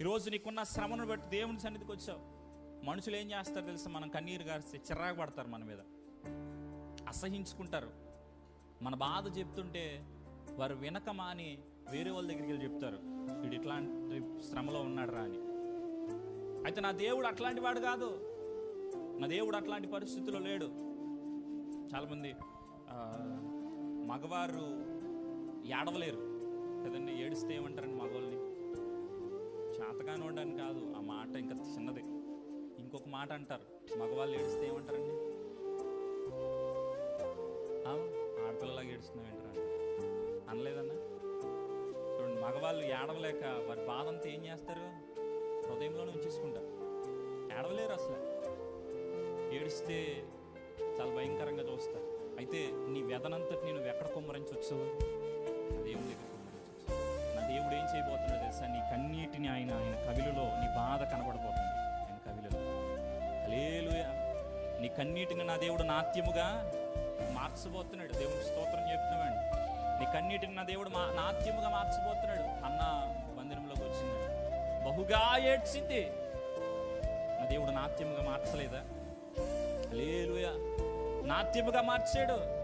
ఈరోజు నీకున్న శ్రమను బట్టి దేవుని సన్నిధికి వచ్చావు. మనుషులు ఏం చేస్తారు తెలుసా? మనం కన్నీరు గారిస్తే చిరాకు పడతారు మన మీద. అసహించుకుంటారు. మన బాధ చెప్తుంటే వారు వినక మాని వేరే వాళ్ళ దగ్గరికి వెళ్ళి చెప్తారు వీడు ఇట్లాంటి శ్రమలో ఉన్నాడు రా అని. అయితే నా దేవుడు అట్లాంటి వాడు కాదు. నా దేవుడు అట్లాంటి పరిస్థితిలో లేడు. చాలామంది మగవారు ఏడవలేరు. కదండి ఏడిస్తే ఏమంటారండి? మగవాళ్ళని కాదు ఆ మాట ఇంకా చిన్నది. ఇంకొక మాట అంటారు మగవాళ్ళు ఏడిస్తే ఏమంటారండి? ఆ, ఆడపిల్లలాగా ఏడుస్తున్నావు ఏంటరా అనలేదన్నా? చూడండి మగవాళ్ళు ఏడవలేక వారి బాధ అంతా ఏం చేస్తారు? హృదయంలోనే ఉంచేసుకుంటారు. ఏడవలేరు అసలు. ఏడిస్తే చాలా భయంకరంగా చూస్తారు. అయితే నీ వ్యధనంతటి నేను ఎక్కడ కుమ్మరించవచ్చు నా దేవుని దగ్గర కుమ్మరించవచ్చు నా దేవుడు ఏం చేయబోతున్నాడు తెలుసా? నీ కన్నీటిని ఆయన నీ కన్నీటిని నా దేవుడు నాట్యముగా మార్చబోతున్నాడు. దేవుడు స్తోత్రం చెప్తున్నాడు నీ కన్నీటిని నా దేవుడు మా నాట్యముగా మార్చబోతున్నాడు. అన్న మందిరంలోకి వచ్చింది. బహుగా ఏడ్చింది. నా దేవుడు నాట్యముగా మార్చలేదా? లేలుయా నాట్యముగా మార్చాడు.